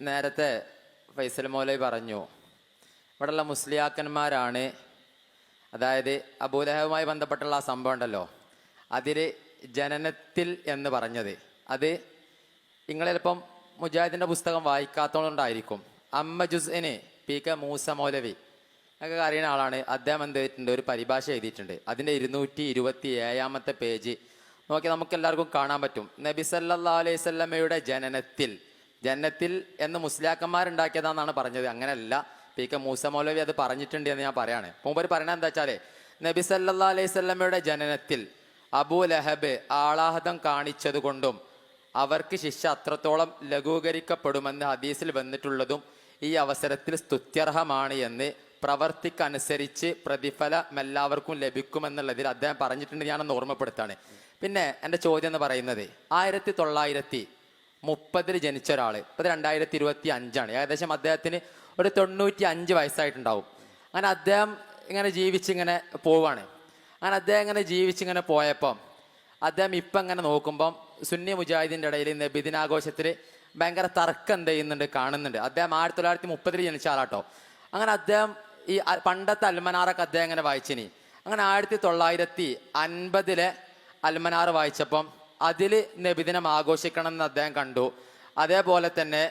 നേരത്തെ ഫൈസൽ മൗലവി പറഞ്ഞു ഇവിടെയുള്ള മുസ്ലിയാക്കന്മാരാണ്. അതായത് അബൂലഹവുമായി ബന്ധപ്പെട്ടുള്ള ആ സംഭവം ഉണ്ടല്ലോ. അതിൽ ജനനത്തിൽ എന്ന് പറഞ്ഞത് അത് നിങ്ങൾ ചിലപ്പം മുജാഹിദിന്റെ പുസ്തകം വായിക്കാത്തതുകൊണ്ടായിരിക്കും അമ്മ ജുസിന് പി കെ മൂസ മൗലവി ഒക്കെ അറിയുന്ന ആളാണ്. അദ്ദേഹം എന്ത് ചെയ്തിട്ടുണ്ട്? ഒരു പരിഭാഷ എഴുതിയിട്ടുണ്ട്. അതിന്റെ ഇരുന്നൂറ്റി ഇരുപത്തി ഏഴാമത്തെ പേജ്. നോക്കി നമുക്ക് എല്ലാവർക്കും കാണാൻ പറ്റും. നബി സല്ലാ അലൈഹി സ്വല്ലമ്മയുടെ ജനനത്തിൽ ജനനത്തിൽ എന്ന് മുസ്ലിയാക്കന്മാരുണ്ടാക്കിയതാണെന്നാണ് പറഞ്ഞത്. അങ്ങനെയല്ല. പി കെ മൂസ മൗലവി അത് പറഞ്ഞിട്ടുണ്ട് എന്ന് ഞാൻ പറയാണ്. മുമ്പ് പറയണത് എന്താ വെച്ചാൽ നബി സല്ലാ അലൈഹി സ്വല്ലമ്മയുടെ ജനനത്തിൽ അബൂ ലഹബ് ആളാഹതം കാണിച്ചതുകൊണ്ടും അവർക്ക് ശിക്ഷ അത്രത്തോളം ലഘൂകരിക്കപ്പെടുമെന്ന് ഹദീസിൽ വന്നിട്ടുള്ളതും ഈ അവസരത്തിൽ സ്തുത്യർഹമാണ് എന്ന് പ്രവർത്തിക്കനുസരിച്ച് പ്രതിഫലം എല്ലാവർക്കും ലഭിക്കുമെന്നുള്ളതിൽ അദ്ദേഹം പറഞ്ഞിട്ടുണ്ട് ഞാനൊന്ന് ഓർമ്മപ്പെടുത്താണ്. പിന്നെ എന്റെ ചോദ്യം എന്ന് പറയുന്നത് ആയിരത്തി തൊള്ളായിരത്തി മുപ്പതിൽ ജനിച്ച ഒരാൾ ഇപ്പം രണ്ടായിരത്തി ഇരുപത്തി അഞ്ചാണ് ഏകദേശം അദ്ദേഹത്തിന് ഒരു തൊണ്ണൂറ്റി അഞ്ച് വയസ്സായിട്ടുണ്ടാവും. അങ്ങനെ അദ്ദേഹം ഇങ്ങനെ ജീവിച്ചിങ്ങനെ പോവാണ്. അങ്ങനെ അദ്ദേഹം ഇങ്ങനെ ജീവിച്ചിങ്ങനെ പോയപ്പം അദ്ദേഹം ഇപ്പം ഇങ്ങനെ നോക്കുമ്പം സുന്നി മുജാഹിദിന്റെ ഇടയിൽ നബിദിനാഘോഷത്തിൽ ഭയങ്കര തർക്കം എന്ത് ചെയ്യുന്നുണ്ട് കാണുന്നുണ്ട്. അദ്ദേഹം ആയിരത്തി തൊള്ളായിരത്തി മുപ്പതിൽ ജനിച്ച ആളാട്ടോ. അങ്ങനെ അദ്ദേഹം ഈ പണ്ടത്തെ അൽമനാറൊക്കെ അദ്ദേഹം ഇങ്ങനെ വായിച്ചിനി. അങ്ങനെ ആയിരത്തി തൊള്ളായിരത്തി അൻപതിലെ അൽമനാർ വായിച്ചപ്പം അതിൽ നബിദിനം ആഘോഷിക്കണം എന്ന് അദ്ദേഹം കണ്ടു. അതേപോലെ തന്നെ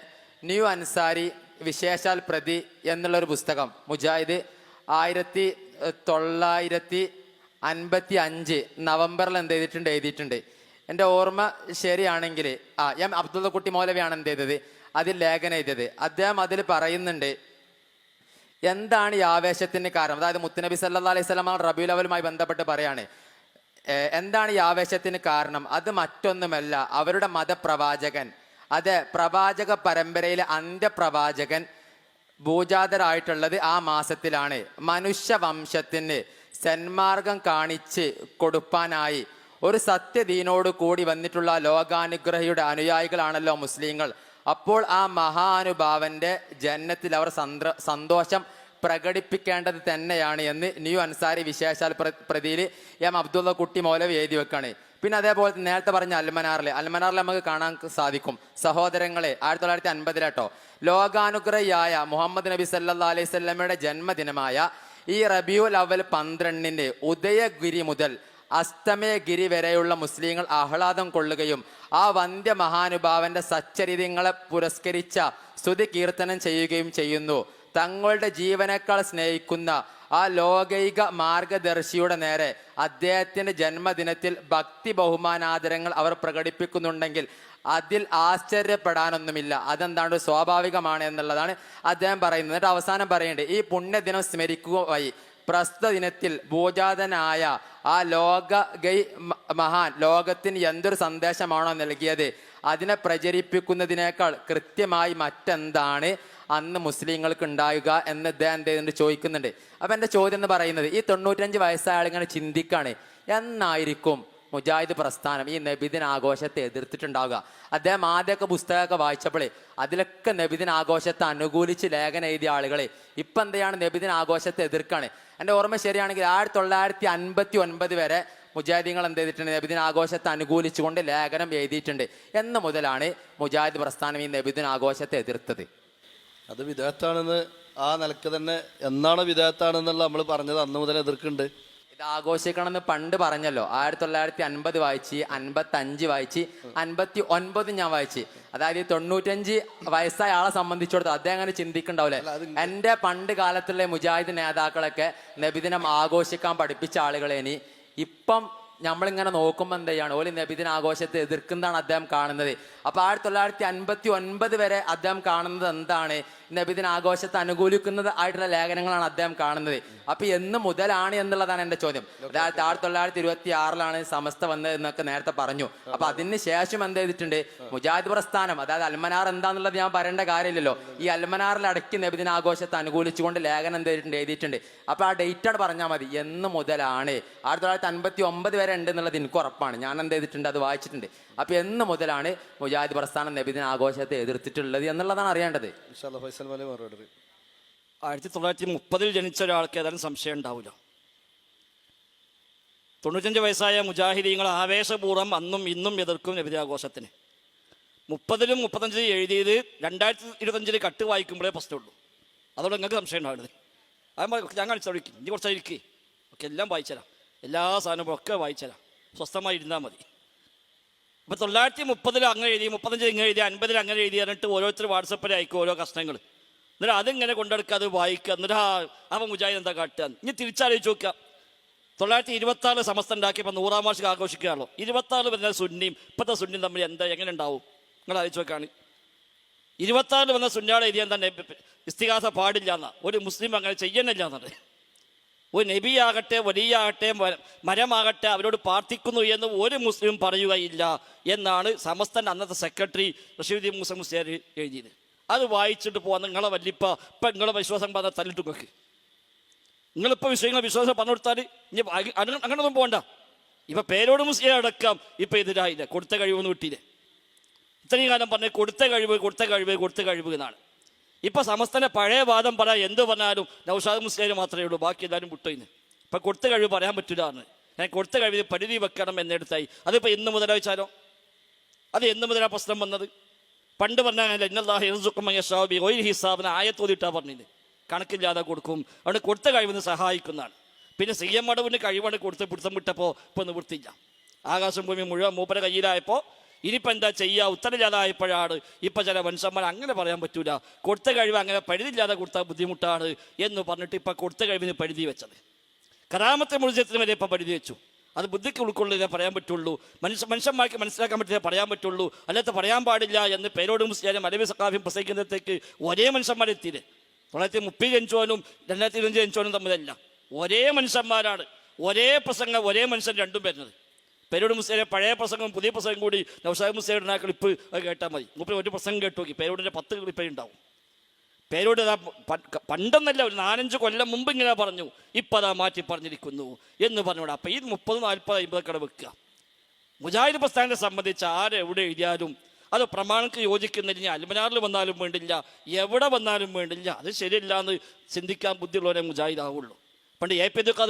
ന്യൂ അൻസാരി വിശേഷാൽ പ്രതി എന്നുള്ളൊരു പുസ്തകം മുജാഹിദ് ആയിരത്തി തൊള്ളായിരത്തി അൻപത്തി അഞ്ച് നവംബറിൽ എന്ത് ചെയ്തിട്ടുണ്ട് എഴുതിയിട്ടുണ്ട്. എന്റെ ഓർമ്മ ശരിയാണെങ്കിൽ ആ എം അബ്ദുള്ള കുട്ടി മൗലവിയാണ് എന്ത് ചെയ്തത് അതിൽ ലേഖനം എഴുതിയത്. അദ്ദേഹം അതിൽ പറയുന്നുണ്ട് എന്താണ് ഈ ആവേശത്തിന് കാരണം? അതായത് മുത്തുനബി സല്ലാ അലൈഹി സ്വലാം റബിയുലവലുമായി ബന്ധപ്പെട്ട് പറയാണ് ഏഹ് എന്താണ് ഈ ആവേശത്തിന് കാരണം? അത് മറ്റൊന്നുമല്ല. അവരുടെ മതപ്രവാചകൻ. അത് പ്രവാചക പരമ്പരയിലെ അന്ത്യപ്രവാചകൻ ഭൂജാതരായിട്ടുള്ളത് ആ മാസത്തിലാണ്. മനുഷ്യവംശത്തിന് സന്മാർഗം കാണിച്ച് കൊടുപ്പാനായി ഒരു സത്യദീനോട് കൂടി വന്നിട്ടുള്ള ലോകാനുഗ്രഹിയുടെ അനുയായികളാണല്ലോ മുസ്ലിങ്ങൾ. അപ്പോൾ ആ മഹാനുഭാവന്റെ ജന്നത്തിൽ അവർ സന്തോഷം പ്രകടിപ്പിക്കേണ്ടത് തന്നെയാണ് എന്ന് ന്യൂ അൻസാരി വിശേഷാൽ പ്ര- പ്രതിയിൽ എം അബ്ദുള്ള കുട്ടി മൗലവി എഴുതി വെക്കാണ്. പിന്നെ അതേപോലെ നേരത്തെ പറഞ്ഞ അൽമനാറിലെ. അൽമനാറിൽ നമുക്ക് കാണാൻ സാധിക്കും. സഹോദരങ്ങളെ ആയിരത്തി തൊള്ളായിരത്തി അൻപതിലെട്ടോ ലോകാനുഗ്രഹിയായ മുഹമ്മദ് നബി സല്ലാ അലൈഹി സ്വല്ലമയുടെ ജന്മദിനമായ ഈ റബിയുൽ അവൽ പന്ത്രണ്ടിന്റെ ഉദയഗിരി മുതൽ അസ്തമയഗിരി വരെയുള്ള മുസ്ലിങ്ങൾ ആഹ്ലാദം കൊള്ളുകയും ആ വന്ധ്യ മഹാനുഭാവന്റെ സച്ചരിതങ്ങളെ പുരസ്കരിച്ച സ്തുതി കീർത്തനം ചെയ്യുകയും ചെയ്യുന്നു. തങ്ങളുടെ ജീവനേക്കാൾ സ്നേഹിക്കുന്ന ആ ലോകൈക മാർഗദർശിയുടെ നേരെ അദ്ദേഹത്തിന്റെ ജന്മദിനത്തിൽ ഭക്തി ബഹുമാനാദരങ്ങൾ അവർ പ്രകടിപ്പിക്കുന്നുണ്ടെങ്കിൽ അതിൽ ആശ്ചര്യപ്പെടാനൊന്നുമില്ല. അതെന്താണ് സ്വാഭാവികമാണ് എന്നുള്ളതാണ് അദ്ദേഹം പറയുന്നത്. എന്നിട്ട് അവസാനം പറയേണ്ടത് ഈ പുണ്യദിനം സ്മരിക്കുക വഴി പ്രസ്തുത ദിനത്തിൽ ഭൂജാതനായ ആ ലോക ഗൈ മഹാൻ ലോകത്തിന് എന്തൊരു സന്ദേശമാണോ നൽകിയത് അതിനെ പ്രചരിപ്പിക്കുന്നതിനേക്കാൾ കൃത്യമായി മറ്റെന്താണ് അന്ന് മുസ്ലിങ്ങൾക്ക് ഉണ്ടാകുക എന്ന് ഇദ്ദേഹം എന്ത് ചോദിക്കുന്നുണ്ട്. അപ്പൊ എന്റെ ചോദ്യം എന്ന് പറയുന്നത് ഈ തൊണ്ണൂറ്റഞ്ച് വയസ്സായ ആളിങ്ങനെ ചിന്തിക്കാണ് എന്നായിരിക്കും മുജാഹിദ് പ്രസ്ഥാനം ഈ നബിദിന ആഘോഷത്തെ എതിർത്തിട്ടുണ്ടാവുക? അദ്ദേഹം ആദ്യമൊക്കെ പുസ്തകമൊക്കെ വായിച്ചപ്പോഴേ അതിലൊക്കെ നബിദിന ആഘോഷത്തെ അനുകൂലിച്ച് ലേഖനം എഴുതിയ ആളുകളെ ഇപ്പം എന്തെയാണ് നബിദിന ആഘോഷത്തെ എതിർക്കാണ്? എന്റെ ഓർമ്മ ശരിയാണെങ്കിൽ ആയിരത്തി തൊള്ളായിരത്തി അൻപത്തി ഒൻപത് വരെ മുജാഹിദീങ്ങൾ എന്ത് ചെയ്തിട്ടുണ്ട്? നബിദിന ആഘോഷത്തെ അനുകൂലിച്ചുകൊണ്ട് ലേഖനം എഴുതിയിട്ടുണ്ട്. എന്ന് മുതലാണ് മുജാഹിദ് പ്രസ്ഥാനം ഈ നബിദിന ആഘോഷത്തെ എതിർത്തത്. അത് വിദേഹത്താണെന്ന് ആ നിലയ്ക്ക് തന്നെ എന്നാണ് വിദേഹത്താണെന്നുള്ള നമ്മൾ പറഞ്ഞത് അന്ന് മുതൽ എതിർക്കുന്നുണ്ട്. ഇത് ആഘോഷിക്കണമെന്ന് പണ്ട് പറഞ്ഞല്ലോ. ആയിരത്തി തൊള്ളായിരത്തി അൻപത് വായിച്ച് അൻപത്തി അഞ്ച് വായിച്ച് അൻപത്തി ഒൻപത് ഞാൻ വായിച്ച്. അതായത് തൊണ്ണൂറ്റഞ്ച് വയസ്സായ ആളെ സംബന്ധിച്ചിടത്തോളം അദ്ദേഹം അങ്ങനെ ചിന്തിക്കണ്ടാവില്ലേ എന്റെ പണ്ട് കാലത്തുള്ള മുജാഹിദ് നേതാക്കളൊക്കെ നബിദിനം ആഘോഷിക്കാൻ പഠിപ്പിച്ച ആളുകളെ ഇനി ഇപ്പം നമ്മളിങ്ങനെ നോക്കുമ്പോൾ എന്ത് ചെയ്യാണ്? ഓലി നബിദിന ആഘോഷത്തെ എതിർക്കുന്നതാണ് അദ്ദേഹം കാണുന്നത്. അപ്പൊ ആയിരത്തി തൊള്ളായിരത്തി അൻപത്തി ഒൻപത് വരെ അദ്ദേഹം കാണുന്നത് എന്താണ്? നബിദിന ആഘോഷത്തെ അനുകൂലിക്കുന്നത് ആയിട്ടുള്ള ലേഖനങ്ങളാണ് അദ്ദേഹം കാണുന്നത്. അപ്പൊ എന്ന് മുതലാണ് എന്നുള്ളതാണ് എന്റെ ചോദ്യം. അതായത് ആയിരത്തി തൊള്ളായിരത്തി ഇരുപത്തി ആറിലാണ് സമസ്ത വന്നത് എന്നൊക്കെ നേരത്തെ പറഞ്ഞു. അപ്പൊ അതിന് ശേഷം എന്ത് ചെയ്തിട്ടുണ്ട്? മുജാഹിദ് പ്രസ്ഥാനം അതായത് അൽമനാർ എന്താന്നുള്ളത് ഞാൻ പറയേണ്ട കാര്യമില്ലല്ലോ. ഈ അൽമനാറിൽ അടക്കി നബിദിന ആഘോഷത്തെ അനുകൂലിച്ചുകൊണ്ട് ലേഖനം എന്ത് ചെയ്തിട്ടുണ്ട്? എഴുതിയിട്ടുണ്ട്. അപ്പൊ ആ ഡേറ്റാണ് പറഞ്ഞാൽ മതി. എന്ന് മുതലാണ്. ആയിരത്തി തൊള്ളായിരത്തി അൻപത്തി ഒമ്പത് വരെ ഉണ്ട് എന്നുള്ളത് എനിക്ക് ഉറപ്പാണ്. ഞാൻ എന്ത് ചെയ്തിട്ടുണ്ട്? അത് വായിച്ചിട്ടുണ്ട്. അപ്പൊ എന്ന് മുതലാണ് മുജാഹിദ് പ്രസ്ഥാനം നബിദിന ആഘോഷത്തെ എതിർത്തിട്ടുള്ളത് എന്നുള്ളതാണ് അറിയേണ്ടത്. ആയിരത്തി തൊള്ളായിരത്തി മുപ്പതിൽ ജനിച്ച ഒരാൾക്ക് ഏതായാലും സംശയം ഉണ്ടാവില്ല. തൊണ്ണൂറ്റഞ്ച് വയസ്സായ മുജാഹിദീങ്ങൾ ആവേശപൂർവം അന്നും ഇന്നും എതിർക്കും നബിദിനാഘോഷത്തിന് മുപ്പതിലും മുപ്പത്തഞ്ചിലും എഴുതിയത് രണ്ടായിരത്തി ഇരുപത്തഞ്ചിൽ കട്ട് വായിക്കുമ്പോഴേ പ്രശ്നമുള്ളൂ. അതുകൊണ്ട് നിങ്ങൾക്ക് സംശയം ഉണ്ടാവുന്നത്. അത് ഞാൻ കാണിച്ചു ഇനി കുറച്ച് ഇരിക്കേ ഒക്കെ എല്ലാം വായിച്ചരാം എല്ലാ സാധനവും ഒക്കെ വായിച്ചരാം സ്വസ്ഥമായി ഇരുന്നാൽ മതി. ഇപ്പൊ തൊള്ളായിരത്തി മുപ്പതിൽ അങ്ങനെ എഴുതി മുപ്പത്തഞ്ചിൽ ഇങ്ങനെ എഴുതി അൻപതിൽ അങ്ങനെ എഴുതി എന്നിട്ട് ഓരോരുത്തർ വാട്സപ്പിൽ അയക്കും ഓരോ കഷ്ണങ്ങൾ എന്നിട്ട് അതിങ്ങനെ കൊണ്ടെടുക്കുക അത് വായിക്കുക എന്നിട്ട് ആ അപ്പം മുജാഹിദ് എന്താ കാട്ടുക ഇനി തിരിച്ചാലോചിച്ച് നോക്കുക തൊള്ളായിരത്തി ഇരുപത്തി ആറ് സമസ്ത ഉണ്ടാക്കിയപ്പോൾ നൂറാം വാർഷിക ആഘോഷിക്കുകയാണല്ലോ. ഇരുപത്തി ആറ് വരുന്ന സുന്നിയും ഇപ്പോഴത്തെ സുന്നിയും തമ്മിൽ എന്താ എങ്ങനെ ഉണ്ടാവും? നിങ്ങൾ ആലോചിച്ച് നോക്കാണ്. ഇരുപത്തി ആറിൽ വന്ന സുന്നാളെ എഴുതിയാൽ തന്നെ ഇസ്തിഹാസ പാടില്ല എന്നാ. ഒരു മുസ്ലിം അങ്ങനെ ചെയ്യുന്നില്ല എന്നത് ഒരു നബിയാകട്ടെ വലിയാകട്ടെ മര- മരമാകട്ടെ അവരോട് പ്രാർത്ഥിക്കുന്നു എന്ന് ഒരു മുസ്ലിം പറയുകയില്ല എന്നാണ് സമസ്തന്റെ അന്നത്തെ സെക്രട്ടറി റഷീദ് മുസ മുസ്ലിയാർ എഴുതിയത്. അത് വായിച്ചിട്ട് പോകാൻ നിങ്ങളെ വല്ലിപ്പ ഇപ്പം നിങ്ങളെ വിശ്വാസം പറഞ്ഞാൽ തല്ലിട്ട് നോക്ക്. നിങ്ങളിപ്പോൾ വിഷയങ്ങൾ വിശ്വാസം പറഞ്ഞു കൊടുത്താൽ ഇനി അങ്ങനൊന്നും പോകണ്ട ഇപ്പം പേരോട് മുസ്ലിം അടക്കം ഇപ്പം എതിരായില്ല? കൊടുത്ത കഴിവൊന്നും കിട്ടിയില്ലേ? ഇത്രയും കാലം പറഞ്ഞ് കൊടുത്ത കഴിവ് കൊടുത്ത കഴിവ് കൊടുത്ത കഴിവ് എന്നാണ്. ഇപ്പൊ സമസ്തന്റെ പഴയ വാദം പറ എന്ത് പറഞ്ഞാലും നൗഷാദ് മുസ്ലിം മാത്രമേ ഉള്ളൂ ബാക്കി എല്ലാവരും വിട്ടുപോയിന്ന് ഇപ്പൊ കൊടുത്ത കഴിവ് പറയാൻ പറ്റില്ല ഞാൻ കൊടുത്ത കഴിവ് പരിധി വെക്കണം എന്നെടുത്തായി. അതിപ്പോ എന്ന് മുതലാ വെച്ചാലോ അത് എന്ന് മുതലാ പ്രശ്നം വന്നത്? പണ്ട് പറഞ്ഞാൽ ആയത്തോതിട്ടാ പറഞ്ഞത് കണക്കില്ലാതെ കൊടുക്കും. അവിടെ കൊടുത്ത കഴിവിന് സഹായിക്കുന്നതാണ്. പിന്നെ സി എം അടവിന് കഴിവാണ് കൊടുത്ത് പിടുത്തം വിട്ടപ്പോൾ ഇപ്പൊ നിവൃത്തിയില്ല. ആകാശം ഭൂമി മുഴുവൻ മൂപ്പര കയ്യിലായപ്പോൾ ഇനിയിപ്പോൾ എന്താ ചെയ്യുക ഉത്തരമില്ലാതായപ്പോഴാണ് ഇപ്പം ചില മനുഷ്യന്മാർ അങ്ങനെ പറയാൻ പറ്റൂല. കൊടുത്ത കഴിവ് അങ്ങനെ പരിധിയില്ലാതെ കൊടുത്ത ബുദ്ധിമുട്ടാണ് എന്ന് പറഞ്ഞിട്ട് ഇപ്പം കൊടുത്ത കഴിവിന് പരിധി വെച്ചത്. കറാമത്തെ മുഴുവത്തിന് വരെ ഇപ്പം പരിധി വെച്ചു. അത് ബുദ്ധിക്ക് ഉൾക്കൊള്ളില്ലേ പറയാൻ പറ്റുള്ളൂ. മനുഷ്യ മനുഷ്യന്മാർക്ക് മനസ്സിലാക്കാൻ പറ്റില്ല പറയാൻ പറ്റുള്ളൂ. അല്ലാത്ത പറയാൻ പാടില്ല എന്ന് പേരോട് മുസ്ലിം മലബി സഖാഫിയും പ്രസംഗിക്കുന്നിടത്തേക്ക് ഒരേ മനുഷ്യന്മാരെത്തിയില്ലേ തൊള്ളായിരത്തി മുപ്പത് ജനിച്ചോനും രണ്ടായിരത്തി ഇരുപഞ്ച് ജനിച്ചോനും തമ്മിലല്ല. ഒരേ മനുഷ്യന്മാരാണ്. ഒരേ പ്രസംഗം ഒരേ മനുഷ്യൻ രണ്ടും വരുന്നത്. പേരോട് മുസ്ലിയുടെ പഴയ പ്രസംഗം പുതിയ പ്രസംഗം കൂടി നൗഷാദ് മുസ്ലിയുടെ ആ ക്ലിപ്പ് കേട്ടാൽ മതി. മുപ്പത് ഒരു പ്രസംഗം കേട്ടു നോക്കി. പേരോടിന്റെ പത്ത് ക്ലിപ്പേ ഉണ്ടാവും. പേരോട് പണ്ടെന്നല്ല ഒരു നാലഞ്ച് കൊല്ലം മുമ്പ് ഇങ്ങനെ പറഞ്ഞു. ഇപ്പം അതാ മാറ്റി പറഞ്ഞിരിക്കുന്നു എന്ന് പറഞ്ഞുകൂടെ അപ്പം ഈ മുപ്പത് നാൽപ്പത് കട വെക്കുക. മുജാഹിദ് പ്രസ്ഥാനത്തെ സംബന്ധിച്ച് ആരെവിടെ എഴുതിയാലും അത് പ്രമാണക്ക് യോജിക്കുന്നില്ല അൽമനാറിൽ വന്നാലും വേണ്ടില്ല എവിടെ വന്നാലും വേണ്ടില്ല. അത് ശരിയല്ല എന്ന് ചിന്തിക്കാൻ ബുദ്ധിയുള്ളവരെ മുജാഹിദ് ആവുള്ളൂ. പണ്ട് എ പി കഥ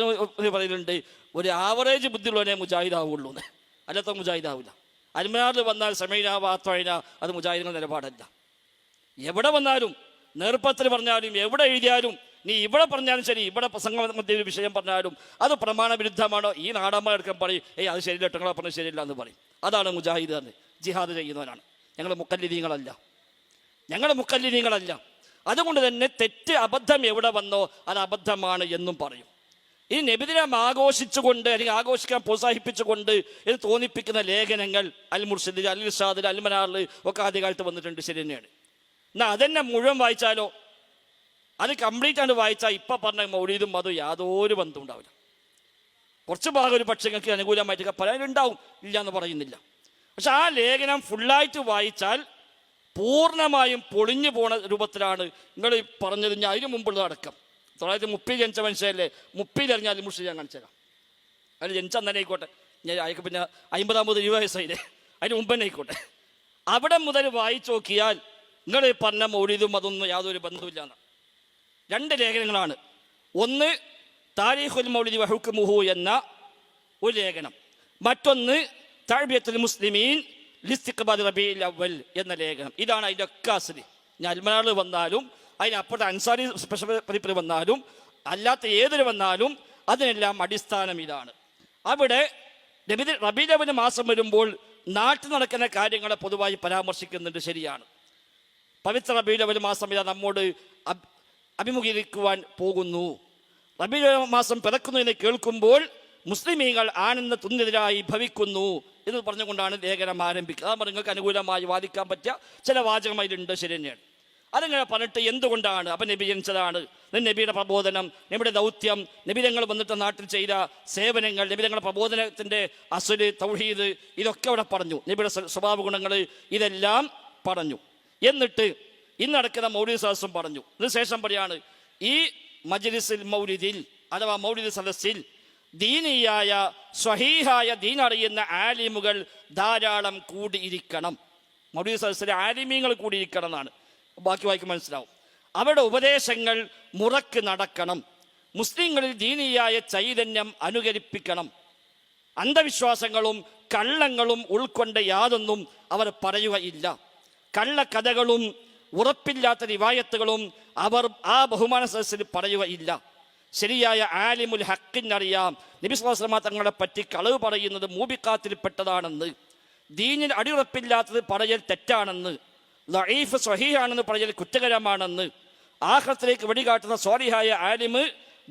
പറയുന്നുണ്ട് ഒരു ആവറേജ് ബുദ്ധിയുള്ളവനെ മുജാഹിദാവുള്ളൂ അല്ലാത്ത മുജാഹിദാവില്ല. അൽമനാറിൽ വന്നാൽ സമീന വാത്വഴന അത് മുജാഹിദിന്റെ നിലപാടല്ല. എവിടെ വന്നാലും നേർപ്പത്തിൽ പറഞ്ഞാലും എവിടെ എഴുതിയാലും നീ ഇവിടെ പറഞ്ഞാലും ശരി ഇവിടെ പ്രസംഗ മധ്യ ഒരു വിഷയം പറഞ്ഞാലും അത് പ്രമാണ വിരുദ്ധമാണോ ഈ നാടന്മാർ എടുക്കാൻ പറയും ഏയ് അത് ശരിയില്ല ടങ്ങളെ പറഞ്ഞ് ശരിയില്ല എന്ന് പറയും. അതാണ് മുജാഹിദ് എന്ന് ജിഹാദ് ചെയ്യുന്നവരാണ് ഞങ്ങൾ മുക്കല്ലിദീങ്ങളല്ല ഞങ്ങൾ മുക്കല്ലിദീങ്ങളല്ല അതുകൊണ്ട് തന്നെ തെറ്റ് അബദ്ധം എവിടെ വന്നോ അത് അബദ്ധമാണ് എന്നും പറയും. ഈ നബിദിനം ആഘോഷിച്ചുകൊണ്ട് അല്ലെങ്കിൽ ആഘോഷിക്കാൻ പ്രോത്സാഹിപ്പിച്ചുകൊണ്ട് എന്ന് തോന്നിപ്പിക്കുന്ന ലേഖനങ്ങൾ അൽ മുർഷിദ് അൽ ഇസാദിൽ അൽ മനാറിൽ ഒക്കെ ആദ്യകാലത്ത് വന്നിട്ടുണ്ട്. ശരി തന്നെയാണ്. എന്നാൽ അതെന്നെ മുഴുവൻ വായിച്ചാലോ? അത് കംപ്ലീറ്റ് ആണ് വായിച്ചാൽ ഇപ്പം പറഞ്ഞ മൗലീദും അതും യാതൊരു ബന്ധവും ഉണ്ടാവില്ല. കുറച്ച് ഭാഗം ഒരു പക്ഷേ നിങ്ങൾക്ക് അനുകൂലമായിട്ടൊക്കെ പറയാനുണ്ടാവും. ഇല്ല എന്ന് പറയുന്നില്ല. പക്ഷെ ആ ലേഖനം ഫുള്ളായിട്ട് വായിച്ചാൽ പൂർണമായും പൊളിഞ്ഞു പോണ രൂപത്തിലാണ് നിങ്ങൾ പറഞ്ഞത്. ഞാൻ അതിന് മുമ്പുള്ളത് അടക്കം. തൊള്ളായിരത്തി മുപ്പിൽ ജനിച്ച മനുഷ്യരല്ലേ? മുപ്പിൽ അറിഞ്ഞാൽ മുഷി ഞാൻ കാണിച്ചേക്കാം അതിൽ ജനിച്ച അന്നേ ആയിക്കോട്ടെ. ഞാൻ അയക്ക് പിന്നെ അമ്പതാമത് ഇരുപത് വയസ്സായില്ലേ അതിന് മുമ്പ് തന്നെ ആയിക്കോട്ടെ. അവിടെ മുതൽ വായിച്ചു നോക്കിയാൽ നിങ്ങൾ പറഞ്ഞ മൗലിതും അതൊന്നും യാതൊരു ബന്ധവുമില്ല രണ്ട് ലേഖനങ്ങളാണ്. ഒന്ന് താരീഖുൽ വഹുക്ക് മുഹു എന്ന ഒരു ലേഖനം. മറ്റൊന്ന് താഴ്ബിയത്തുൽ മുസ്ലിമീൻ ലിസ്തിഖബാദ് റബീൽ അവൽ എന്ന ലേഖനം. ഇതാണ് അതിന്റെ ഒക്കെ അസതി ഞാൻ അൽമനാറിൽ വന്നാലും അതിനപ്പുറത്തെ അൻസാരി സ്പെഷ്യൽ പതിപ്പിൽ വന്നാലും അല്ലാത്ത ഏതിൽ വന്നാലും അതിനെല്ലാം അടിസ്ഥാനം ഇതാണ്. അവിടെ നബിദ് റബീലവന് മാസം വരുമ്പോൾ നാട്ടിൽ നടക്കുന്ന കാര്യങ്ങളെ പൊതുവായി പരാമർശിക്കുന്നുണ്ട് ശരിയാണ്. പവിത്ര റബീലവൽ മാസം ഇതാ നമ്മോട് അഭ്- അഭിമുഖീകരിക്കുവാൻ പോകുന്നു. റബീലവൽ മാസം പിറക്കുന്നു എന്ന് കേൾക്കുമ്പോൾ മുസ്ലിമീങ്ങൾ ആനന്ദ തുന്നെതിരായി ഭവിക്കുന്നു എന്ന് പറഞ്ഞുകൊണ്ടാണ് ലേഖനം ആരംഭിക്കുക. അതാണ് നിങ്ങൾക്ക് അനുകൂലമായി വാദിക്കാൻ പറ്റിയ ചില വാചകം അതിലുണ്ട് ശരി തന്നെയാണ്. അതിങ്ങനെ പറഞ്ഞിട്ട് എന്തുകൊണ്ടാണ് അപ്പം നബി ജനിച്ചതാണ് നബിയുടെ പ്രബോധനം നബിയുടെ ദൗത്യം നബിതങ്ങൾ വന്നിട്ട് നാട്ടിൽ ചെയ്ത സേവനങ്ങൾ നബിതങ്ങളുടെ പ്രബോധനത്തിന്റെ അസുൽ തൗഹീദ് ഇതൊക്കെ അവിടെ പറഞ്ഞു. നബിയുടെ സ്വ- സ്വഭാവ ഗുണങ്ങൾ ഇതെല്ലാം പറഞ്ഞു. എന്നിട്ട് ഇന്ന് നടക്കുന്ന മൗലിക സദസ്സും പറഞ്ഞു. ഇതിനുശേഷം പറയാണ് ഈ മജ്ലിസിൽ മൗലിദിൽ അഥവാ മൗലിദ് സദസ്സിൽ ദീനിയായ സ്വഹീഹായ ദീനറിയുന്ന ആലിമുകൾ ധാരാളം കൂടിയിരിക്കണം. മൗലിദ് സദസ്സിലെ ആലിമീങ്ങൾ കൂടിയിരിക്കണം എന്നാണ് ബാക്കി വായിക്ക് മനസ്സിലാവും. അവരുടെ ഉപദേശങ്ങൾ മുറക്ക് നടക്കണം. മുസ്ലിങ്ങളിൽ ദീനിയായ ചൈതന്യം അനുകരിപ്പിക്കണം. അന്ധവിശ്വാസങ്ങളും കള്ളങ്ങളും ഉൾക്കൊണ്ട യാതൊന്നും അവർ പറയുകയില്ല. കള്ളക്കഥകളും ഉറപ്പില്ലാത്ത റിവായത്തുകളും അവർ ആ ബഹുമാന സദസ്സിൽ പറയുകയില്ല. ശരിയായ ആലിമുൽ ഹക്കിനറിയാം നബി സ്വലാസ്ലമ തങ്ങളെ പറ്റി കളവ് പറയുന്നത് മൂബിക്കാത്തിൽപ്പെട്ടതാണെന്ന് ദീനിൽ അടിയുറപ്പില്ലാത്തത് പറയൽ തെറ്റാണെന്ന് ലഈഫ് സ്വഹീഹാണെന്ന് പറയൽ കുറ്റകരമാണെന്ന് ആഹ്ലത്തിലേക്ക് വെടികാട്ടുന്ന സ്വാലിഹായ ആലിമ്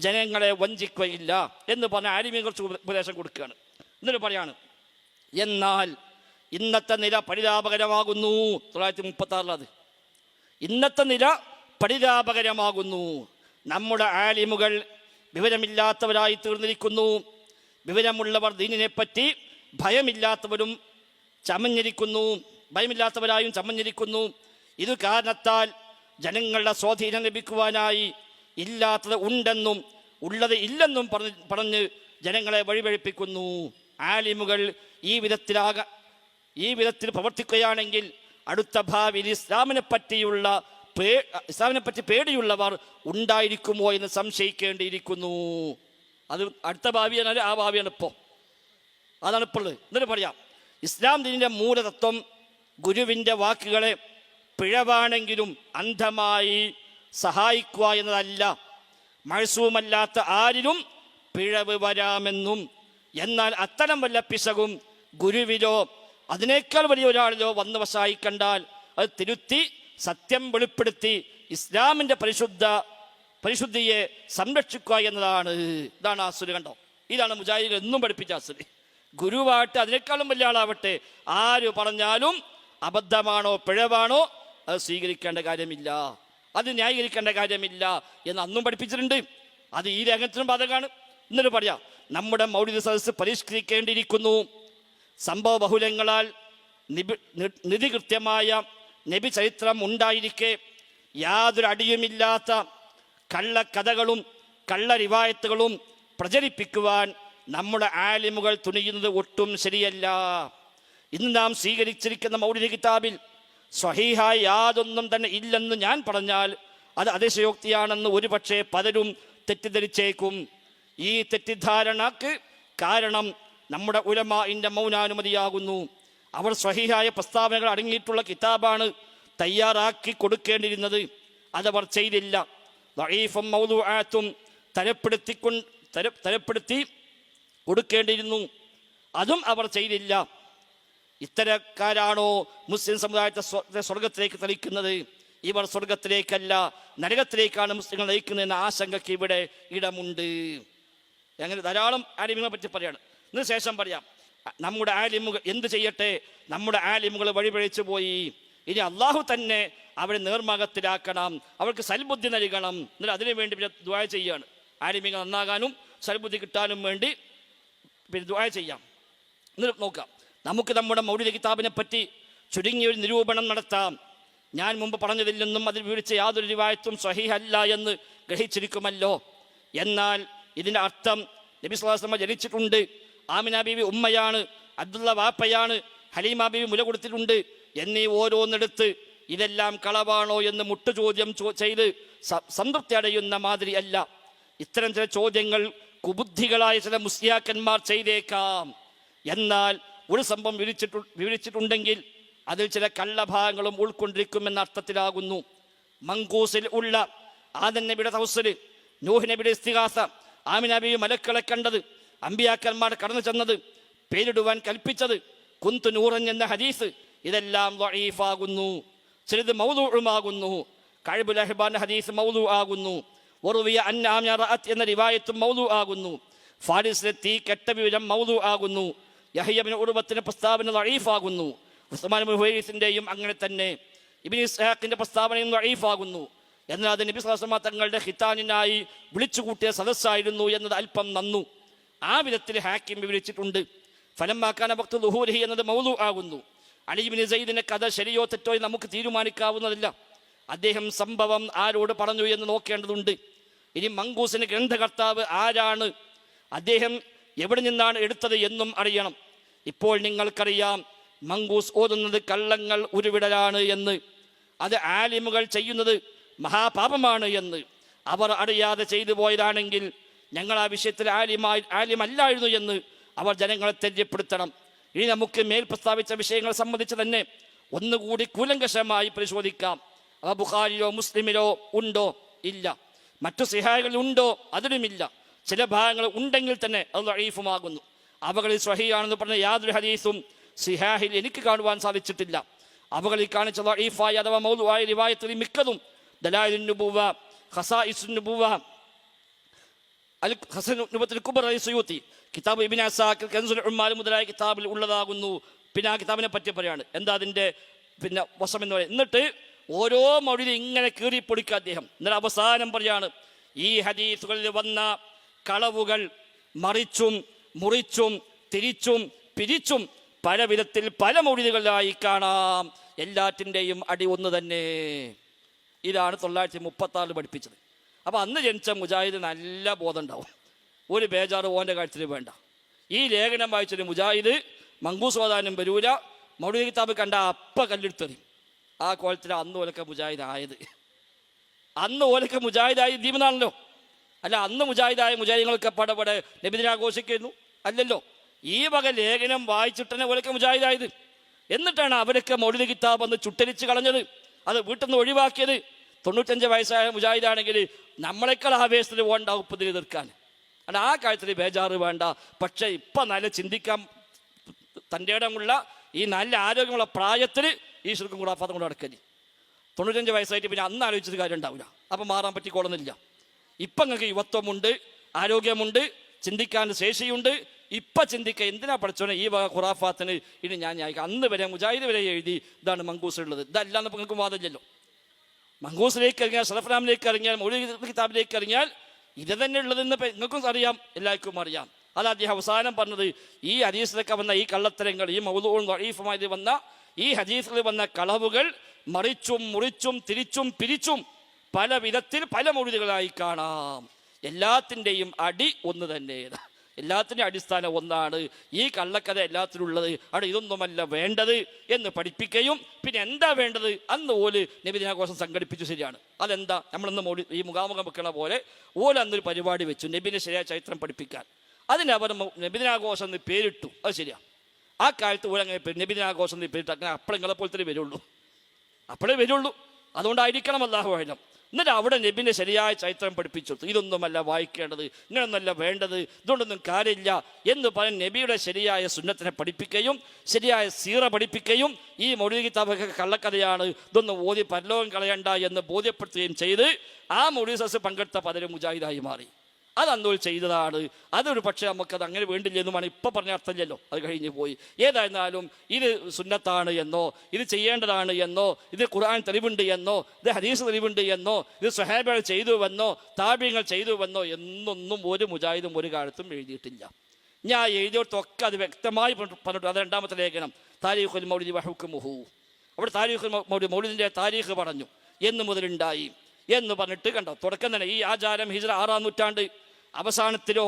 ജനങ്ങളെ വഞ്ചിക്കുകയില്ല എന്ന് പറഞ്ഞ ആലിമിനെ കുറിച്ച് ഉപദേശം കൊടുക്കുകയാണ്. എന്നിട്ട് പറയാണ് എന്നാൽ ഇന്നത്തെ നില പരിതാപകരമാകുന്നു. തൊള്ളായിരത്തി മുപ്പത്തി ആറിലത് ഇന്നത്തെ നില പരിതാപകരമാകുന്നു. നമ്മുടെ ആലിമുകൾ വിവരമില്ലാത്തവരായി തീർന്നിരിക്കുന്നു. വിവരമുള്ളവർ ദീനിനെപ്പറ്റി ഭയമില്ലാത്തവരും ചമഞ്ഞിരിക്കുന്നു. ഭയമില്ലാത്തവരായും ചമഞ്ഞിരിക്കുന്നു. ഇത് കാരണത്താൽ ജനങ്ങളുടെ സ്വാധീനം ലഭിക്കുവാനായി ഇല്ലാത്തത് ഉണ്ടെന്നും ഉള്ളത് ഇല്ലെന്നും പറഞ്ഞ് പറഞ്ഞ് ജനങ്ങളെ വഴിപഴിപ്പിക്കുന്നു. ആലിമുകൾ ഈ വിധത്തിലാക ഈ വിധത്തിൽ പ്രവർത്തിക്കുകയാണെങ്കിൽ അടുത്ത ഭാവിയിൽ ഇസ്ലാമിനെ പറ്റിയുള്ള പേ ഇസ്ലാമിനെ പറ്റി പേടിയുള്ളവർ ഉണ്ടായിരിക്കുമോ എന്ന് സംശയിക്കേണ്ടിയിരിക്കുന്നു. അത് അടുത്ത ഭാവിയാണ് ആ ഭാവിയാണ് ഇപ്പോൾ അതാണ് ഇപ്പോൾ. എന്നിട്ട് പറയാം. ഇസ്ലാം ദീനിന്റെ മൂലതത്വം ഗുരുവിന്റെ വാക്കുകളെ പിഴവാണെങ്കിലും അന്ധമായി സഹായിക്കുക എന്നതല്ല. മഴസൂമല്ലാത്ത ആരിലും പിഴവ് വരാമെന്നും എന്നാൽ അത്തരം വല്ല പിശകും ഗുരുവിലോ അതിനേക്കാൾ വലിയ ഒരാളിലോ വന്ന് കണ്ടാൽ അത് തിരുത്തി സത്യം വെളിപ്പെടുത്തി ഇസ്ലാമിന്റെ പരിശുദ്ധ പരിശുദ്ധിയെ സംരക്ഷിക്കുക എന്നതാണ്. ഇതാണ് അസുര കണ്ടോ? ഇതാണ് മുജാഹിദ് എന്നും പഠിപ്പിച്ച അസുരി ഗുരുവായിട്ട് അതിനേക്കാളും വലിയ ആളാവട്ടെ. ആര് പറഞ്ഞാലും അബദ്ധമാണോ പിഴവാണോ അത് സ്വീകരിക്കേണ്ട കാര്യമില്ല. അത് ന്യായീകരിക്കേണ്ട കാര്യമില്ല എന്ന് അന്നും പഠിപ്പിച്ചിട്ടുണ്ട്. അത് ഈ രംഗത്തിനും ബാധകമാണ്. എന്നിട്ട് പറയാം നമ്മുടെ മൗലിക സദസ്സ് പരിഷ്കരിക്കേണ്ടിയിരിക്കുന്നു. സംഭവ ബഹുലങ്ങളാൽ നിധി കൃത്യമായ നബി ചരിത്രം ഉണ്ടായിരിക്കെ യാതൊരു അടിയുമില്ലാത്ത കള്ളക്കഥകളും കള്ളരിവായത്തുകളും പ്രചരിപ്പിക്കുവാൻ നമ്മുടെ ആലിമുകൾ തുണിയുന്നത് ഒട്ടും ശരിയല്ല. ഇന്ന് നാം സ്വീകരിച്ചിരിക്കുന്ന മൗലിക കിതാബിൽ സ്വഹീഹായ യാതൊന്നും തന്നെ ഇല്ലെന്ന് ഞാൻ പറഞ്ഞാൽ അത് അതിശയോക്തിയാണെന്ന് ഒരുപക്ഷെ പലരും തെറ്റിദ്ധരിച്ചേക്കും. ഈ തെറ്റിദ്ധാരണക്ക് കാരണം നമ്മുടെ ഉലമ ഇന്റെ മൗനാനുമതിയാകുന്നു. അവർ സ്വഹിഹായ പ്രസ്താവനകൾ അടങ്ങിയിട്ടുള്ള കിതാബാണ് തയ്യാറാക്കി കൊടുക്കേണ്ടിരുന്നത് അതവർ ചെയ്തില്ല. ദഈഫും മൗദൂആത്തും തരപ്പെടുത്തിക്കൊണ്ട് തര തരപ്പെടുത്തി കൊടുക്കേണ്ടിയിരുന്നു. അതും അവർ ചെയ്തില്ല. ഇത്തരക്കാരാണോ മുസ്ലിം സമുദായത്തെ സ്വ- സ്വർഗത്തിലേക്ക് തെളിക്കുന്നത്? ഇവർ സ്വർഗത്തിലേക്കല്ല നരകത്തിലേക്കാണ് മുസ്ലിങ്ങൾ നയിക്കുന്നതെന്ന ആശങ്കയ്ക്ക് ഇവിടെ ഇടമുണ്ട്. അങ്ങനെ ധാരാളം ആരോഗ്യങ്ങളെ പറ്റി പറയാണ്. ഇതിന് ശേഷം പറയാം. നമ്മുടെ ആലിമുകൾ എന്ത് ചെയ്യട്ടെ? നമ്മുടെ ആലിമുകൾ വഴിപഴിച്ചു പോയി. ഇനി അള്ളാഹു തന്നെ അവരെ നേർമാകത്തിലാക്കണം. അവർക്ക് സൽബുദ്ധി നൽകണം. എന്നിട്ട് അതിനു വേണ്ടി പിന്നെ ദ്വായ ചെയ്യാണ്. ആലിമികൾ നന്നാകാനും സൽബുദ്ധി കിട്ടാനും വേണ്ടി പിന്നെ ദ്വായ ചെയ്യാം. എന്നിട്ട് നോക്കാം. നമുക്ക് നമ്മുടെ മൗലിക കിതാബിനെ പറ്റി ചുരുങ്ങിയൊരു നിരൂപണം നടത്താം. ഞാൻ മുമ്പ് പറഞ്ഞതിൽ നിന്നും അതിൽ വിവരിച്ച യാതൊരു റിവായത്തും സ്വഹീഹല്ല എന്ന് ഗ്രഹിച്ചിരിക്കുമല്ലോ. എന്നാൽ ഇതിന്റെ അർത്ഥം നബി സ്വലാസ്ലമ ജനിച്ചിട്ടുണ്ട്. ആമിന ബീവി ഉമ്മയാണ് അബ്ദുള്ള വാപ്പയാണ് ഹലീമ ബീവി മുല കൊടുത്തിട്ടുണ്ട്. എന്നീ ഓരോന്നെടുത്ത് ഇതെല്ലാം കളവാണോ എന്ന് മുട്ടു ചോദ്യം ചെയ്ത് സംതൃപ്തി അടയുന്ന മാതിരി അല്ല. ഇത്തരം ചില ചോദ്യങ്ങൾ കുബുദ്ധികളായ ചില മുസ്ലിയാക്കന്മാർ ചെയ്തേക്കാം. എന്നാൽ ഒരു സംഭവം വിവരിച്ചിട്ടു വിവരിച്ചിട്ടുണ്ടെങ്കിൽ അതിൽ ചില കള്ളഭാഗങ്ങളും ഉൾക്കൊണ്ടിരിക്കുമെന്ന അർത്ഥത്തിലാകുന്നു. മങ്കൂസിൽ ഉള്ള ആദൻ നബിയുടെ തൗസൽ നൂഹ് നബിയുടെ ഇസ്തിഹാസ ആമിന നബി മലക്കളെ കണ്ടത് അമ്പിയാക്കന്മാർ കടന്നു ചെന്നത് പേരിടുവാൻ കൽപ്പിച്ചത് കുന്തു നൂറൻ എന്ന ഹദീസ്. ഇതെല്ലാം വഴീഫാകുന്നു ചിലത് മൗലൂഴുമാകുന്നു കഴിബുൽ അഹ്ബാൻ ഹദീസ് മൗദു ആകുന്നു ഒറുവിയ അന്നാമ്യ റഅത്ത് എന്ന റിവായത്തും മൗദു ആകുന്നു ഫാരിസിലെ തീ കെട്ട വിവരം മൗദു ആകുന്നു യഹ്യബിന് ഉറുബത്തിന് പ്രസ്താവന വഴീഫാകുന്നു ഉസ്മാൻ ഹുഹൈസിന്റെയും അങ്ങനെ തന്നെ. ഇബിൻ ഇസ്ഹാഖിന്റെ പ്രസ്താവനയും വഴീഫാകുന്നു എന്നാൽ അത് നബി തങ്ങളുടെ ഹിത്താനിനായി വിളിച്ചുകൂട്ടിയ സദസ്സായിരുന്നു എന്നത് അല്പം നന്നു. ആ വിധത്തിൽ ഹാക്കിം വിവരിച്ചിട്ടുണ്ട്. ഫലമാക്കാൻ ഭക്ത ദുഹൂരഹി എന്നത് മൗലു ആകുന്നു. അലിബിൻ സയ്യിദിന്റെ കഥ ശരിയോ തെറ്റോ നമുക്ക് തീരുമാനിക്കാവുന്നതല്ല. അദ്ദേഹം സംഭവം ആരോട് പറഞ്ഞു എന്ന് നോക്കേണ്ടതുണ്ട്. ഇനി മങ്കൂസിന് ഗ്രന്ഥകർത്താവ് ആരാണ്? അദ്ദേഹം എവിടെ നിന്നാണ് എടുത്തത് എന്നും അറിയണം. ഇപ്പോൾ നിങ്ങൾക്കറിയാം മങ്കൂസ് ഓതുന്നത് കള്ളങ്ങൾ ഉരുവിടലാണ് എന്ന്. അത് ആലിമുകൾ ചെയ്യുന്നത് മഹാപാപമാണ് എന്ന്. അവർ അറിയാതെ ചെയ്തു പോയതാണെങ്കിൽ ഞങ്ങൾ ആ വിഷയത്തിൽ ആലിമായി ആലിമല്ലായിരുന്നു എന്ന് അവർ ജനങ്ങളെ തെര്യപ്പെടുത്തണം ഇനി നമുക്ക് മേൽ പ്രസ്താവിച്ച വിഷയങ്ങൾ സംബന്ധിച്ച് തന്നെ ഒന്നുകൂടി കൂലങ്കഷമായി പരിശോധിക്കാം. അവ ബുഖാരിലോ മുസ്ലിമിലോ ഉണ്ടോ? ഇല്ല. മറ്റു സിഹായകളിൽ ഉണ്ടോ? അതിലുമില്ല ചില ഭാഗങ്ങൾ ഉണ്ടെങ്കിൽ തന്നെ അത് അഴീഫുമാകുന്നു അവകളിൽ സ്വഹിയാണെന്ന് പറഞ്ഞ യാതൊരു ഹദീസും സിഹാഹിൽ എനിക്ക് കാണുവാൻ സാധിച്ചിട്ടില്ല. അവകളിൽ കാണിച്ച അഴീഫായ അഥവാ മൗലുവായ റിവായത്തിൽ മിക്കതും ദലാലുബുവ ഖസാഇസുബുവ അൽ ഹസൻ നുബത്തിൽ കുബറായി സുയൂത്തി. കിതാബ് ഇബിൻ അസാഖ് കൻസുൽ ഉമ്മാൽ മുതലായ കിതാബിൽ ഉള്ളതാകുന്നു. പിന്നെ ആ കിതാബിനെ പറ്റി പറയാണ്. എന്താ അതിന്റെ പിന്നെ വശം എന്ന് പറയുന്നത് എന്നിട്ട് ഓരോ മൊഴിയിൽ ഇങ്ങനെ കീറിപ്പൊടിക്കുക അദ്ദേഹം. എന്നിട്ട് അവസാനം പറയാണ് ഈ ഹദീസുകളിൽ വന്ന കളവുകൾ മറിച്ചും മുറിച്ചും തിരിച്ചും പിരിച്ചും പല വിധത്തിൽ പല മൊഴികളിലായി കാണാം. എല്ലാറ്റിന്റെയും അടി ഒന്ന് തന്നെ. ഇതാണ് തൊള്ളായിരത്തി മുപ്പത്തി പഠിപ്പിച്ചത്. അപ്പോൾ അന്ന് ജനിച്ച മുജാഹിദ് നല്ല ബോധം ഉണ്ടാവും. ഒരു ബേജാറ് ഓന്റെ കാര്യത്തിൽ വേണ്ട. ഈ ലേഖനം വായിച്ചൊരു മുജാഹിദ് മങ്കൂസ് ഓതാനും വരൂല മൗലിക കിതാബ് കണ്ട അപ്പ കല്ലെടുത്തെറി ആ കോലത്തിൽ അന്ന് ഓലക്ക മുജാഹിദ് ആയത് അന്ന് ഓലക്ക മുജാഹിദായി ദീപനാണല്ലോ. അല്ല അന്ന് മുജാഹിദായ മുജാഹിദങ്ങളൊക്കെ പടപടെ നബിദിനാഘോഷിക്കുന്നു അല്ലല്ലോ ഈ വക ലേഖനം വായിച്ചിട്ടന്നെ ഓലക്ക മുജാഹിദായത്. എന്നിട്ടാണ് അവരൊക്കെ മൗലിക കിതാബ് അന്ന് ചുട്ടരിച്ച് കളഞ്ഞത്. അത് വീട്ടിൽ നിന്ന് ഒഴിവാക്കിയത്. തൊണ്ണൂറ്റഞ്ച് വയസ്സായ മുജാഹിദാണെങ്കിൽ നമ്മളെക്കാൾ ആവേശത്തിൽ പോകേണ്ട ഉപ്പതിൽ എതിർക്കാൻ അല്ല ആ കാര്യത്തിൽ ബേജാറ് വേണ്ട. പക്ഷേ ഇപ്പം നല്ല ചിന്തിക്കാൻ തന്റെ ഇടമുള്ള ഈ നല്ല ആരോഗ്യമുള്ള പ്രായത്തിൽ ഈ ശുൽക്കും കൂടാഫാത്തം കൂടെ നടക്കൽ തൊണ്ണൂറ്റഞ്ച് വയസ്സായിട്ട് പിന്നെ അന്ന് ആലോചിച്ചത് കാര്യം ഉണ്ടാവില്ല. അപ്പം മാറാൻ പറ്റിക്കോളുന്നില്ല ഇപ്പം നിങ്ങൾക്ക് യുവത്വമുണ്ട് ആരോഗ്യമുണ്ട് ചിന്തിക്കാൻ ശേഷിയുണ്ട്. ഇപ്പം ചിന്തിക്കുക എന്തിനാ പഠിച്ചോനെ ഈ വക ഖുറാഫാത്തിന് ഇനി ഞാൻ ഞാൻ അന്ന് വരെ മുജാഹിദ് വരെ എഴുതി ഇതാണ് മങ്കൂസ് ഉള്ളത്. ഇതല്ലാന്ന് ഇപ്പം നിങ്ങൾക്ക് വാദമില്ലല്ലോ. മങ്കൂസിലേക്ക് ഇറങ്ങിയാൽ ഷറഫ്നാമിലേക്ക് ഇറങ്ങിയാൽ മൗലിക കിതാബിലേക്ക് ഇറങ്ങിയാൽ ഇത് തന്നെ ഉള്ളതെന്ന് നിങ്ങൾക്കും അറിയാം എല്ലാവർക്കും അറിയാം. അത് അദ്ദേഹം അവസാനം പറഞ്ഞത് ഈ ഹദീസിലൊക്കെ വന്ന ഈ കള്ളത്തരങ്ങൾ ഈ മൗലൂൺ വഴീഫുമായി വന്ന ഈ ഹദീസിൽ വന്ന കളവുകൾ മറിച്ചും മുറിച്ചും തിരിച്ചും പിരിച്ചും പല വിധത്തിൽ പല മൊഴികളായി കാണാം. എല്ലാത്തിന്റെയും അടി ഒന്ന് തന്നെ എല്ലാത്തിന്റെ അടിസ്ഥാനം ഒന്നാണ് ഈ കള്ളക്കഥ എല്ലാത്തിലുള്ളത് അവിടെ ഇതൊന്നുമല്ല വേണ്ടത് എന്ന് പഠിപ്പിക്കുകയും പിന്നെ എന്താ വേണ്ടത്? അന്ന് ഓൽ നബിദിനാഘോഷം സംഘടിപ്പിച്ചു ശരിയാണ്. അതെന്താ? നമ്മളിന്ന് മോടി ഈ മുഖാമുഖം വെക്കണ പോലെ ഓല അന്നൊരു പരിപാടി വെച്ചു. നബിനെ ശരിയായ ചരിത്രം പഠിപ്പിക്കാൻ. അതിന് അവർ നബിദിനാഘോഷം എന്ന് പേരിട്ടു. അത് ശരിയാ. ആ കാലത്ത് ഓല അങ്ങനെ നബിദിനാഘോഷം എന്ന് പേരിട്ട് അങ്ങനെ അപ്പളങ്ങളെ പോലെ തന്നെ വരുള്ളൂ അപ്പോഴേ വരുള്ളൂ അതുകൊണ്ടായിരിക്കണം അല്ലാഹു ആയാലും എന്നിട്ട് അവിടെ നബിനെ ശരിയായ ചരിത്രം പഠിപ്പിച്ചു. ഇതൊന്നുമല്ല വായിക്കേണ്ടത് ഇങ്ങനൊന്നല്ല വേണ്ടത് ഇതുകൊണ്ടൊന്നും കാര്യമില്ല എന്ന് പറഞ്ഞ് നബിയുടെ ശരിയായ സുന്നത്തിനെ പഠിപ്പിക്കുകയും ശരിയായ സീറ പഠിപ്പിക്കുകയും ഈ മൊഴി കിതാബൊക്കെ കള്ളക്കഥയാണ് ഇതൊന്നും ഓതി പരലോകം കളയണ്ട എന്ന് ബോധ്യപ്പെടുത്തുകയും ചെയ്ത് ആ മൊഴി സസ് പങ്കെടുത്ത പലരും മുജാഹിദായി മാറി അത് അന്നോൽ ചെയ്തതാണ്. അതൊരു പക്ഷേ നമുക്കത് അങ്ങനെ വേണ്ടില്ല എന്നുമാണ് ഇപ്പം പറഞ്ഞ അർത്ഥമില്ലല്ലോ. അത് കഴിഞ്ഞ് പോയി. ഏതായിരുന്നാലും ഇത് സുന്നത്താണ് എന്നോ ഇത് ചെയ്യേണ്ടതാണ് എന്നോ ഇത് ഖുർആൻ തെളിവുണ്ട് എന്നോ ഇത് ഹദീസ് തെളിവുണ്ട് എന്നോ ഇത് സഹാബികൾ ചെയ്തുവെന്നോ താപ്യങ്ങൾ ചെയ്തുവെന്നോ എന്നൊന്നും ഒരു മുജാഹിദും ഒരു കാലത്തും എഴുതിയിട്ടില്ല. ഞാൻ എഴുതിയോടത്തൊക്കെ അത് വ്യക്തമായി പറഞ്ഞിട്ട് പറഞ്ഞിട്ട് അത് രണ്ടാമത്തെ ലേഖനം. താരീഖുൽ മൗലിദി വഹുക്കുമുഹു. അവിടെ താരീഖുൽ മൗലി മൗലിദിന്റെ താരീഖ് പറഞ്ഞു. എന്ന് മുതലുണ്ടായി. എന്ന് പറഞ്ഞിട്ട് കണ്ടോ? തുടക്കം തന്നെ ഈ ആചാരം ഹിജ്ര ആറാം നൂറ്റാണ്ട് അവസാനത്തിലോ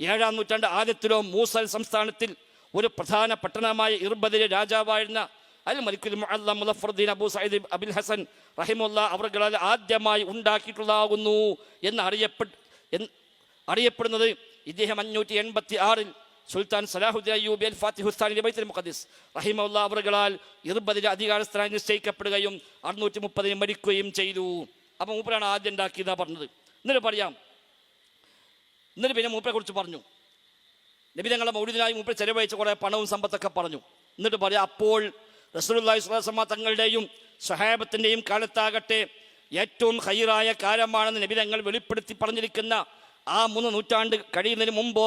ഏഴാം നൂറ്റാണ്ട് ആദ്യത്തിലോ മൂസൽ സംസ്ഥാനത്തിൽ ഒരു പ്രധാന പട്ടണമായ ഇർബദിലെ രാജാവായിരുന്ന അൽ മലിക്കുൽ അല്ല മുലഫറുദ്ദീൻ അബു സയ്യിദ് അബിൽ ഹസൻ റഹിമുല്ല അവർകളാൽ ആദ്യമായി ഉണ്ടാക്കിയിട്ടുള്ളതാകുന്നു എന്ന് അറിയപ്പെട്ട് അറിയപ്പെടുന്നത് ഇദ്ദേഹം അഞ്ഞൂറ്റി എൺപത്തി ആറിൽ സുൽത്താൻ സലാഹുദ്ദീൻ അയ്യൂബി അൽ ഫാത്തിഹുസ്ഥാനിലെ ബൈത്തൽ മുഖദീസ് റഹിമുല്ല അവർകളാൽ ഇർബദിലെ അധികാരസ്ഥനായി നിശ്ചയിക്കപ്പെടുകയും അറുന്നൂറ്റി മുപ്പതിന് മരിക്കുകയും ചെയ്തു. അപ്പം മൂപ്പരാണ് ആദ്യം ഉണ്ടാക്കിയതാണ് പറഞ്ഞത്. എന്നിട്ട് പറയാം എന്നിട്ട് പിന്നെ മൂപ്പരെ കുറിച്ച് പറഞ്ഞു. നബി തങ്ങളെ മൗലിദിനായി മൂപ്പർ ചെലവഴിച്ച കുറേ പണവും സമ്പത്തൊക്കെ പറഞ്ഞു. എന്നിട്ട് പറയാം അപ്പോൾ റസൂലുള്ളാഹി തങ്ങളുടെയും സഹാബത്തിന്റെയും കാലത്താകട്ടെ ഏറ്റവും ഹൈറായ കാലമാണെന്ന് നബി തങ്ങൾ വെളിപ്പെടുത്തി പറഞ്ഞിരിക്കുന്ന ആ മൂന്ന് നൂറ്റാണ്ട് കഴിയുന്നതിന് മുമ്പോ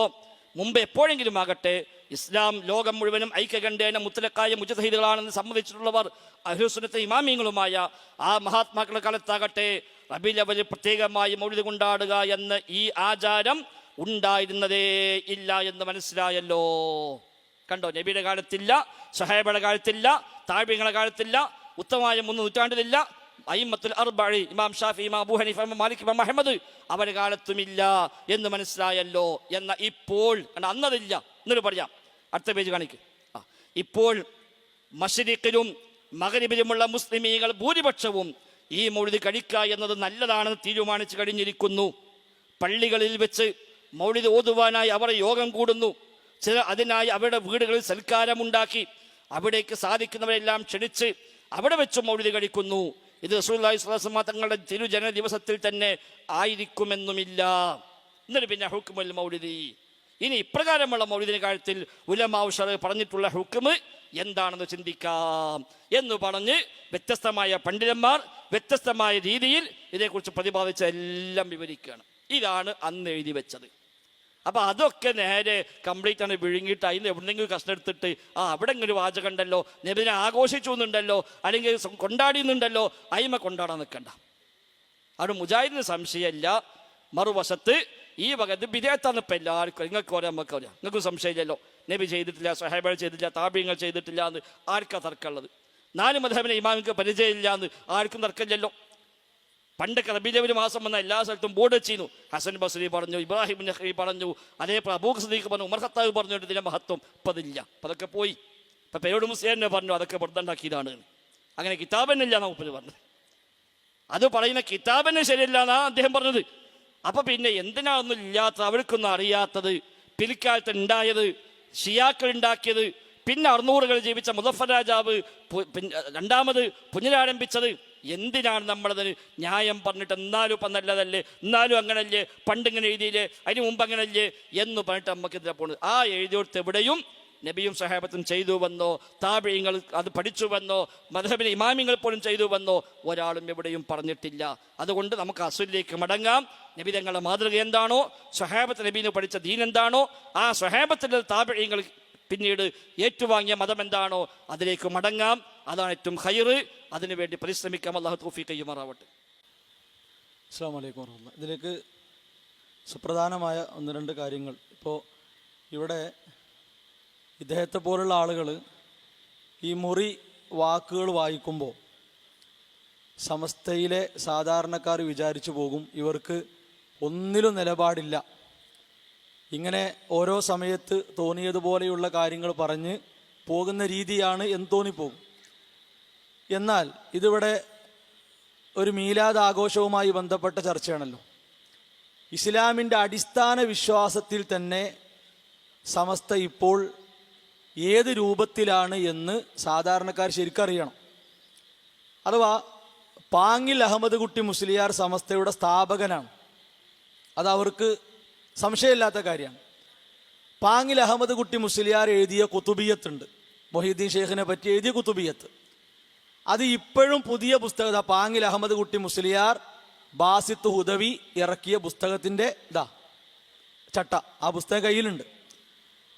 മുമ്പ് എപ്പോഴെങ്കിലും ആകട്ടെ ഇസ്ലാം ലോകം മുഴുവനും ഐക്യകണ്ഠേന മുത്തലക്കായ മുജതഹീദുകളാണെന്ന് സമ്മതിച്ചിട്ടുള്ളവർ അഹ്ലുസുന്നത്തെ ഇമാമിയങ്ങളുമായ ആ മഹാത്മാക്കളുടെ കാലത്താകട്ടെ റബി അവൽ പ്രത്യേകമായി മൗലിദ് കൊണ്ടാടുക എന്ന ഈ ആചാരം ഉണ്ടായിരുന്നതേ ഇല്ല എന്ന് മനസ്സിലായല്ലോ. കണ്ടോ നബിയുടെ കാലത്തില്ല സഹേബയുടെ കാലത്തില്ല താഴ്വങ്ങളുടെ കാലത്തില്ല ഉത്തമമായ മൂന്ന് നൂറ്റാണ്ടിലില്ല. അയിമത്തുൽ അർബാഴി ഇമാം ഷാഫി ഇമാം അബൂ ഹനീഫ ഇമാം മാലിക് ഇമാം അഹമ്മദ് അവരുടെ കാലത്തുമില്ല എന്ന് മനസ്സിലായല്ലോ. എന്ന ഇപ്പോൾ അന്നതില്ല. എന്നൊരു പറയാം. അടുത്ത പേജ് കാണിക്ക്. ആ ഇപ്പോൾ മഷരിക്കിലും മകരിബിലുമുള്ള മുസ്ലിമീങ്ങൾ ഭൂരിപക്ഷവും ഈ മൗലിദ് കഴിക്കുക എന്നത് നല്ലതാണെന്ന് തീരുമാനിച്ചു കഴിഞ്ഞിരിക്കുന്നു. പള്ളികളിൽ വെച്ച് മൗലിദ് ഓതുവാനായി അവർ യോഗം കൂടുന്നു. ചില അതിനായി അവരുടെ വീടുകളിൽ സൽക്കാരമുണ്ടാക്കി അവിടേക്ക് സാധിക്കുന്നവരെല്ലാം ക്ഷണിച്ച് അവിടെ വെച്ച് മൗലിത് കഴിക്കുന്നു. ഇത് റസൂലുള്ളാഹി സ്വല്ലല്ലാഹു തങ്ങളുടെ തിരുജന ദിവസത്തിൽ തന്നെ ആയിരിക്കുമെന്നുമില്ല. എന്നിട്ട് പിന്നെ ഹുക്കുമൽ മൗലിദി. ഇനി ഇപ്രകാരമുള്ള മൗലിദിന്റെ കാര്യത്തിൽ ഉലമാവുഷർ പറഞ്ഞിട്ടുള്ള ഹുക്കുമ് എന്താണെന്ന് ചിന്തിക്കാം. എന്ന് പറഞ്ഞ് വ്യത്യസ്തമായ പണ്ഡിതന്മാർ വ്യത്യസ്തമായ രീതിയിൽ ഇതേക്കുറിച്ച് പ്രതിപാദിച്ച എല്ലാം വിവരിക്കുകയാണ്. ഇതാണ് അന്ന് എഴുതി വെച്ചത്. അപ്പൊ അതൊക്കെ നേരെ കംപ്ലീറ്റ് ആണ് വിഴുങ്ങിയിട്ട് അതിന് എവിടെന്നെങ്കിലും കഷ്ണം എടുത്തിട്ട് ആ അവിടെ ഇങ്ങനെ വാചകം ഉണ്ടല്ലോ നബിനെ ആഘോഷിച്ചു എന്നുണ്ടല്ലോ അല്ലെങ്കിൽ കൊണ്ടാടിയെന്നുണ്ടല്ലോ അയിമ കൊണ്ടാടാൻ നിൽക്കണ്ട. അവിടെ മുജാഹിദിന് സംശയമല്ല. മറുവശത്ത് ഈ വകത്ത് വിദേഹത്താണ് ഇപ്പം എല്ലാവർക്കും നിങ്ങൾക്ക് ഓരോ നമുക്ക് അറിയാം നിങ്ങൾക്ക് സംശയമില്ലല്ലോ. നബി ചെയ്തിട്ടില്ല സഹേബകൾ ചെയ്തിട്ടില്ല താപ്യങ്ങൾ ചെയ്തിട്ടില്ല എന്ന് ആർക്കാ തർക്കമുള്ളത്? നാല് മധബിനെ ഇമാമിക്ക് പരിചയമില്ല എന്ന് ആർക്കും തർക്കമില്ലല്ലോ. പണ്ട് റബീലവര് മാസം വന്ന എല്ലാ സ്ഥലത്തും ബോർഡ് വെച്ചിരുന്നു. ഹസൻ ബസ്രി പറഞ്ഞു ഇബ്രാഹിം നഖി പറഞ്ഞു അതേ അബൂഖ് സദീഖ് പറഞ്ഞു ഉമർ ഖത്താബ് പറഞ്ഞു ഇതിന്റെ മഹത്വം ഇപ്പം അതില്ല അപ്പം അതൊക്കെ പോയി. ഇപ്പം പേരോട് മുസ്ലിം പറഞ്ഞു അതൊക്കെ വെറുതെണ്ടാക്കിയതാണ് അങ്ങനെ കിതാബ് തന്നെ എന്നാ ഉപ്പര് പറഞ്ഞത്. അത് പറയുന്ന കിതാബ് തന്നെ ശരിയല്ല എന്നാ അദ്ദേഹം പറഞ്ഞത്. അപ്പം പിന്നെ എന്തിനാണെന്നും ഇല്ലാത്ത അവർക്കൊന്നും അറിയാത്തത് പിൽക്കാലത്ത് ഉണ്ടായത് ഷിയാക്കൾ ഉണ്ടാക്കിയത് പിന്നെ അറുന്നൂറുകൾ ജീവിച്ച മുസഫർ രാജാവ് രണ്ടാമത് പുനരാരംഭിച്ചത് എന്തിനാണ് നമ്മളതിന് ന്യായം പറഞ്ഞിട്ട് എന്നാലും ഇപ്പം നല്ലതല്ലേ? എന്നാലും അങ്ങനല്ലേ? പണ്ട് ഇങ്ങനെ എഴുതിയില്ലേ? അതിന് മുമ്പ് അങ്ങനല്ലേ? എന്ന് പറഞ്ഞിട്ട് നമുക്ക് ഇതിനെ പോകുന്നത് ആ എഴുതിയോടത്ത് എവിടെയും നബിയും സഹാബത്തും ചെയ്തു വന്നോ താപിയങ്ങൾ അത് പഠിച്ചു വന്നോ മധബിലെ ഇമാമിങ്ങൾ പോലും ചെയ്തു വന്നോ ഒരാളും എവിടെയും പറഞ്ഞിട്ടില്ല. അതുകൊണ്ട് നമുക്ക് അസുലിലേക്ക് മടങ്ങാം. നബി തങ്ങളുടെ മാതൃക എന്താണോ? സഹാബത്ത് നബീന് പഠിച്ച ദീൻ എന്താണോ? ആ സഹാബത്തിന്റെ താപിയങ്ങൾ പിന്നീട് ഏറ്റുവാങ്ങിയ മതം എന്താണോ അതിലേക്ക് മടങ്ങാം. അതാണ് ഏറ്റവും ഹൈറ് അതിനുവേണ്ടി പരിശ്രമിക്കാം. അള്ളാഹു തൗഫീഖ് കയ്യുമാറാവട്ടെ. അസ്സാം വലൈക്കും വർഹമുല്ല ഇതിലേക്ക് സുപ്രധാനമായ ഒന്ന് രണ്ട് കാര്യങ്ങൾ. ഇപ്പോൾ ഇവിടെ ഇദ്ദേഹത്തെ പോലുള്ള ആളുകൾ ഈ മുറി വാക്കുകൾ വായിക്കുമ്പോൾ സമസ്തയിലെ സാധാരണക്കാർ വിചാരിച്ചു പോകും ഇവർക്ക് ഒന്നിലും നിലപാടില്ല. ഇങ്ങനെ ഓരോ സമയത്ത് തോന്നിയതുപോലെയുള്ള കാര്യങ്ങൾ പറഞ്ഞ് പോകുന്ന രീതിയാണ് എന്ന് തോന്നിപ്പോകും. എന്നാൽ ഇതിവിടെ ഒരു മീലാദ് ആഘോഷവുമായി ബന്ധപ്പെട്ട ചർച്ചയാണല്ലോ. ഇസ്ലാമിന്റെ അടിസ്ഥാന വിശ്വാസത്തിൽ തന്നെ സമസ്ത ഇപ്പോൾ ഏത് രൂപത്തിലാണ് എന്ന് സാധാരണക്കാർ ശരിക്കറിയണം അഥവാ പാങ്ങിൽ അഹമ്മദ് കുട്ടി മുസ്ലിയാർ സമസ്തയുടെ സ്ഥാപകനാണ്. അത് അവർക്ക് സംശയമില്ലാത്ത കാര്യമാണ് പാങ്ങിൽ അഹമ്മദ് കുട്ടി മുസ്ലിയാർ എഴുതിയ കുത്തുബിയത്തുണ്ട്. മൊഹീദ്ദീൻ ഷെയ്ഖിനെ പറ്റി എഴുതിയ കുത്തുബിയത്ത്. അത് ഇപ്പോഴും പുതിയ പുസ്തകം പാങ്ങിൽ അഹമ്മദ് കുട്ടി മുസ്ലിയാർ ബാസിത്ത് ഹുദവി ഇറക്കിയ പുസ്തകത്തിന്റെ ഇതാ ചട്ട ആ പുസ്തകം കയ്യിലുണ്ട്.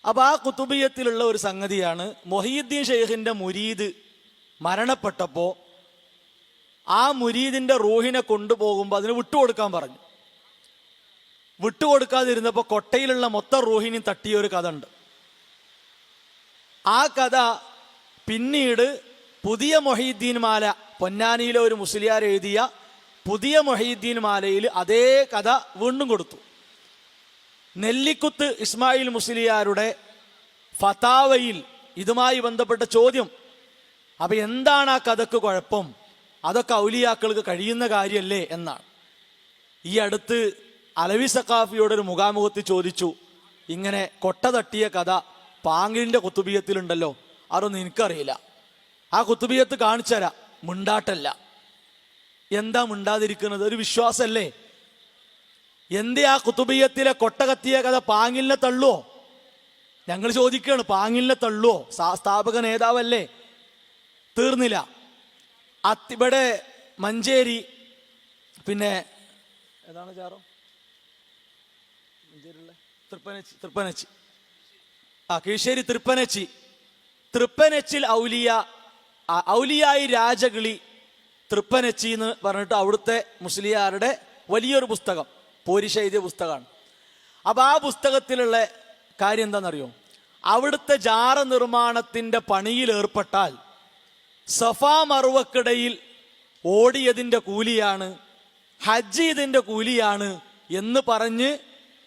അപ്പോൾ ആ കുത്തുബിയത്തിലുള്ള ഒരു സംഗതിയാണ് മൊഹീദ്ദീൻ ഷെയ്ഖിന്റെ മുരീദ് മരണപ്പെട്ടപ്പോൾ ആ മുരീദിന്റെ റൂഹിനെ കൊണ്ടുപോകുമ്പോൾ അതിന് വിട്ടുകൊടുക്കാൻ പറഞ്ഞു. വിട്ടുകൊടുക്കാതിരുന്നപ്പോൾ കൊട്ടയിലുള്ള മൊത്തം റൂഹിനെയും തട്ടിയ ഒരു കഥ ഉണ്ട് ആ കഥ പിന്നീട് പുതിയ മൊഹീദ്ദീൻ മാല പൊന്നാനിയിലെ ഒരു മുസ്ലിയാർ എഴുതിയ പുതിയ മൊഹീദ്ദീൻ മാലയിൽ അതേ കഥ വീണ്ടും കൊടുത്തു. നെല്ലിക്കുത്ത് ഇസ്മായിൽ മുസ്ലിയാരുടെ ഫതാവയിൽ ഇതുമായി ബന്ധപ്പെട്ട ചോദ്യം. അപ്പൊ എന്താണ് ആ കഥക്ക് കുഴപ്പം? അതൊക്കെ ഔലിയാക്കൾക്ക് കഴിയുന്ന കാര്യമല്ലേ എന്നാണ്. ഈ അടുത്ത് അലവി സക്കാഫിയോട് ഒരു മുഖാമുഖത്ത് ചോദിച്ചു ഇങ്ങനെ കൊട്ട തട്ടിയ കഥ പാങ്ങിലിന്റെ കുത്തുബിയത്തിലുണ്ടല്ലോ അതൊന്നും എനിക്കറിയില്ല. ആ കുത്തുബിയത്ത് കാണിച്ചുതരാം മിണ്ടാട്ടല്ല. എന്താ മിണ്ടാതിരിക്കുന്നത്? ഒരു വിശ്വാസമല്ലേ എന്തേ ആ കുത്തുബിയത്തിലെ കൊട്ട കത്തിയ കഥ പാങ്ങിലിനെ തള്ളുവോ? ഞങ്ങൾ ചോദിക്കുകയാണ് പാങ്ങിലിനെ തള്ളുവോ? സ്ഥാപക നേതാവല്ലേ? തീർന്നില്ല. അത് ഇവിടെ മഞ്ചേരി പിന്നെ ഏതാണ് ചാറോ തൃപ്പനച്ചി തൃപ്പനച്ചി. ആ കീഴ്ശ്ശേരി തൃപ്പനച്ചി. തൃപ്പനച്ചിൽ ഔലിയ ഔലിയായി രാജകിളി തൃപ്പനച്ചി എന്ന് പറഞ്ഞിട്ട് അവിടുത്തെ മുസ്ലിയാരുടെ വലിയൊരു പുസ്തകം പോരിശ എഴുതിയ പുസ്തകമാണ്. അപ്പൊ ആ പുസ്തകത്തിലുള്ള കാര്യം എന്താണെന്നറിയോ? അവിടുത്തെ ജാറ നിർമ്മാണത്തിന്റെ പണിയിൽ ഏർപ്പെട്ടാൽ സഫാ മറുവക്കിടയിൽ ഓടിയതിന്റെ കൂലിയാണ് ഹജ്ജ് ഇതിന്റെ കൂലിയാണ് എന്ന് പറഞ്ഞ്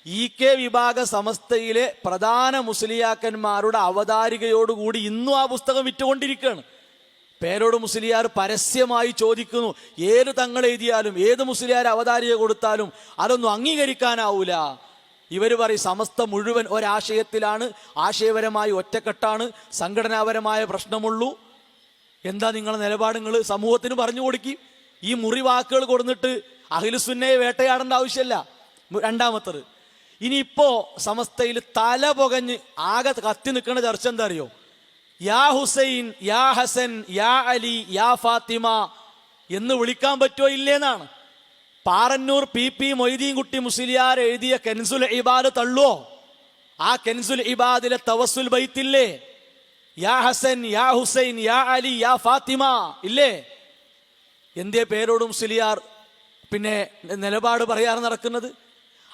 ഇ കെ വിഭാഗ സമസ്തയിലെ പ്രധാന മുസ്ലിയാക്കന്മാരുടെ അവതാരികയോടുകൂടി ഇന്നും ആ പുസ്തകം വിറ്റുകൊണ്ടിരിക്കുകയാണ്. പേരോട് മുസ്ലിയാർ പരസ്യമായി ചോദിക്കുന്നു ഏത് തങ്ങൾ എഴുതിയാലും ഏത് മുസ്ലിയാർ അവതാരിക കൊടുത്താലും അതൊന്നും അംഗീകരിക്കാനാവൂല. ഇവർ പറയും സമസ്ത മുഴുവൻ ഒരാശയത്തിലാണ് ആശയപരമായി ഒറ്റക്കെട്ടാണ് സംഘടനാപരമായ പ്രശ്നമുള്ളൂ. എന്താ നിങ്ങളുടെ നിലപാട്? നിങ്ങൾ സമൂഹത്തിന് പറഞ്ഞു കൊടുക്കും. ഈ മുറിവാക്കുകൾ കൊടുത്തിട്ട് അഖിലുസുന്നയെ വേട്ടയാടേണ്ട ആവശ്യമില്ല. രണ്ടാമത്തത് ഇനിയിപ്പോ സമസ്തയിൽ തല പുകഞ്ഞ് ആകെ കത്തി നിൽക്കുന്ന ചർച്ച എന്താ അറിയോ? യാ ഹുസൈൻ യാ ഹസൻ യാ അലി യാ ഫാത്തിമ എന്ന് വിളിക്കാൻ പറ്റുമോ ഇല്ലേന്നാണ്. പാറന്നൂർ പി പി മൊയ്തീൻ കുട്ടി മുസ്ലിയാർ എഴുതിയ കെൻസുൽ ഇബാദ് തള്ളുവോ? ആ കെൻസുൽ ഇബാദിലെ തവസുൽ ബൈത്തില്ലേ? യാ ഹസൻ യാ ഹുസൈൻ യാ അലി യാ ഫാത്തിമ ഇല്ലേ? എന്തേ പേരോടും മുസ്ലിയാർ പിന്നെ നിലപാട് പറയാറ് നടക്കുന്നത്?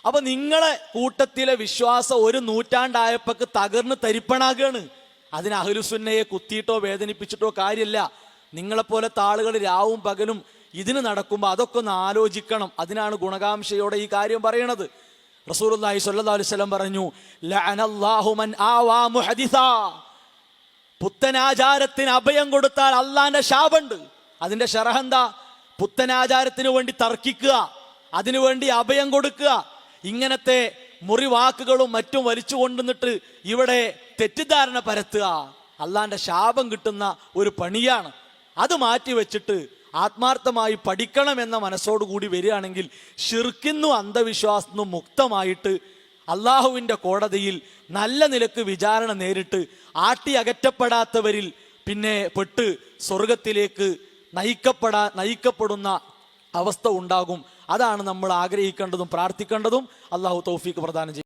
അപ്പൊ നിങ്ങളെ കൂട്ടത്തിലെ വിശ്വാസം ഒരു നൂറ്റാണ്ടായപ്പോക്ക് തകർന്ന് തരിപ്പണാകാണ്. അതിന് അഹ്ലുസുന്നയെ കുത്തിയിട്ടോ വേദനിപ്പിച്ചിട്ടോ കാര്യമില്ല നിങ്ങളെപ്പോലെ ആളുകൾ രാവും പകലും ഇതിന് നടക്കുമ്പോൾ അതൊക്കെ ഒന്ന് ആലോചിക്കണം. അതിനാണ് ഗുണകാംക്ഷയോടെ ഈ കാര്യം പറയണത്. അലൈഹി വസല്ലം പറഞ്ഞു പുത്തനാചാരത്തിന് അഭയം കൊടുത്താൽ അള്ളാന്റെ ശാപുണ്ട്. അതിന്റെ ഷറഹെന്താ പുത്തനാചാരത്തിന് വേണ്ടി തർക്കിക്കുക. അതിനുവേണ്ടി അഭയം കൊടുക്കുക. ഇങ്ങനത്തെ മുറിവാക്കുകളും മറ്റും വലിച്ചു കൊണ്ടുവന്നിട്ട് ഇവിടെ തെറ്റിദ്ധാരണ പരത്തുക. അള്ളാന്റെ ശാപം കിട്ടുന്ന ഒരു പണിയാണ്. അത് മാറ്റി വെച്ചിട്ട് ആത്മാർത്ഥമായി പഠിക്കണം എന്ന മനസ്സോടുകൂടി വരികയാണെങ്കിൽ ഷിർക്കിന്നും അന്ധവിശ്വാസത്തിനും മുക്തമായിട്ട് അള്ളാഹുവിന്റെ കോടതിയിൽ നല്ല നിലയ്ക്ക് വിചാരണ നേരിട്ട് ആട്ടി അകറ്റപ്പെടാത്തവരിൽ പിന്നെ പെട്ട് സ്വർഗത്തിലേക്ക് നയിക്കപ്പെടാ നയിക്കപ്പെടുന്ന അവസ്ഥ ഉണ്ടാകും. അതാണ് നമ്മൾ ആഗ്രഹിക്കേണ്ടതും പ്രാർത്ഥിക്കേണ്ടതും. അള്ളാഹു തൗഫീക്ക് പ്രദാനം ചെയ്യും